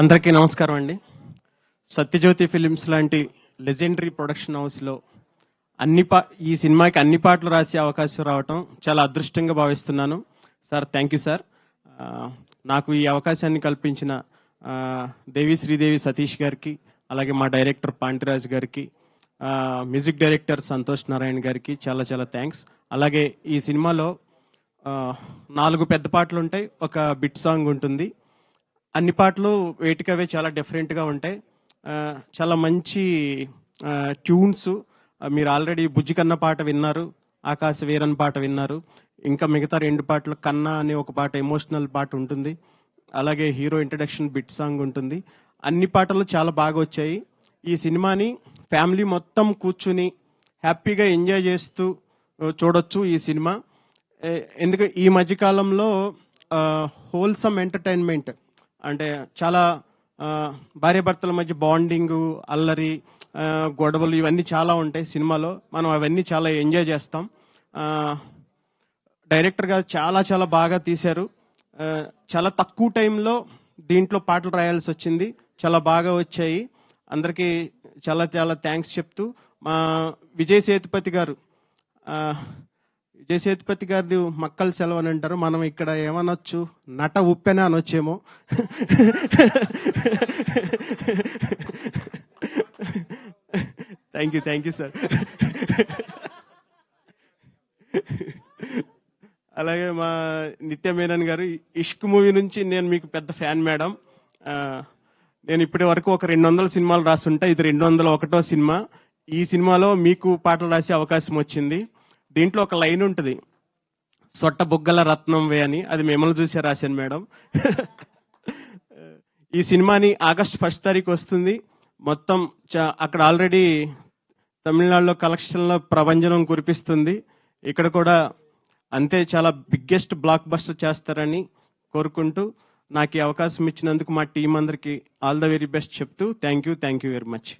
అందరికీ నమస్కారం అండి. సత్యజ్యోతి ఫిలిమ్స్ లాంటి లెజెండరీ ప్రొడక్షన్ హౌస్లో అన్ని పా ఈ సినిమాకి అన్ని పాటలు రాసే అవకాశం రావటం చాలా అదృష్టంగా భావిస్తున్నాను. సార్ థ్యాంక్ యూ సార్ నాకు ఈ అవకాశాన్ని కల్పించిన దేవి శ్రీదేవి సతీష్ గారికి అలాగే మా డైరెక్టర్ పాంటిరాజ్ గారికి మ్యూజిక్ డైరెక్టర్ సంతోష్ నారాయణ గారికి చాలా చాలా థ్యాంక్స్ అలాగే ఈ సినిమాలో నాలుగు పెద్ద పాటలు ఉంటాయి ఒక బిట్ సాంగ్ ఉంటుంది. అన్ని పాటలు వేటికవే చాలా డిఫరెంట్గా ఉంటాయి. చాలా మంచి ట్యూన్స్ మీరు ఆల్రెడీ బుజ్జి కన్న పాట విన్నారు ఆకాశ వీరన్ పాట విన్నారు. ఇంకా మిగతా రెండు పాటలు కన్నా అనే ఒక పాట ఎమోషనల్ పాట ఉంటుంది. అలాగే హీరో ఇంట్రడక్షన్ బిట్ సాంగ్ ఉంటుంది. అన్ని పాటలు చాలా బాగా వచ్చాయి. ఈ సినిమాని ఫ్యామిలీ మొత్తం కూర్చుని హ్యాపీగా ఎంజాయ్ చేస్తూ చూడొచ్చు ఈ సినిమా. ఎందుకంటే ఈ మధ్యకాలంలో హోల్సమ్ ఎంటర్టైన్మెంట్ అంటే చాలా భార్యాభర్తల మధ్య బాండింగ్ అల్లరి గొడవలు ఇవన్నీ చాలా ఉంటాయి సినిమాలో. మనం అవన్నీ చాలా ఎంజాయ్ చేస్తాం. డైరెక్టర్ గారు చాలా చాలా బాగా తీశారు. చాలా తక్కువ టైంలో దీంట్లో పాటలు రాయాల్సి వచ్చింది. చాలా బాగా వచ్చాయి. అందరికీ చాలా చాలా థ్యాంక్స్ చెప్తూ మా విజయ్ సేతుపతి గారు విజయ్ సేతుపతి గారు మక్కల సెలవు అని అంటారు. మనం ఇక్కడ ఏమనొచ్చు? నట ఉప్పెన అనొచ్చేమో. Thank you thank you sir అలాగే మా నిత్య మేనన్ గారు ఇష్క్ మూవీ నుంచి నేను మీకు పెద్ద ఫ్యాన్ మేడం. నేను ఇప్పటి వరకు ఒక రెండు వందల సినిమాలు రాసుంటా. ఇది రెండు వందల ఒకటో సినిమా. ఈ సినిమాలో మీకు పాటలు రాసే అవకాశం వచ్చింది. దీంట్లో ఒక లైన్ ఉంటుంది. సొట్ట బుగ్గల రత్నం వే అని. అది మిమ్మల్ని చూసే రాశాను మేడం. ఈ సినిమాని ఆగస్ట్ ఫస్ట్ తారీఖు వస్తుంది. మొత్తం అక్కడ ఆల్రెడీ తమిళనాడులో కలెక్షన్లో ప్రభంజనం కురిపిస్తుంది. ఇక్కడ కూడా అంతే చాలా బిగ్గెస్ట్ బ్లాక్ బస్టర్ చేస్తారని కోరుకుంటూ నాకు ఈ అవకాశం ఇచ్చినందుకు మా టీం అందరికి ఆల్ ద వెరీ బెస్ట్ చెప్తూ thank you thank you very much.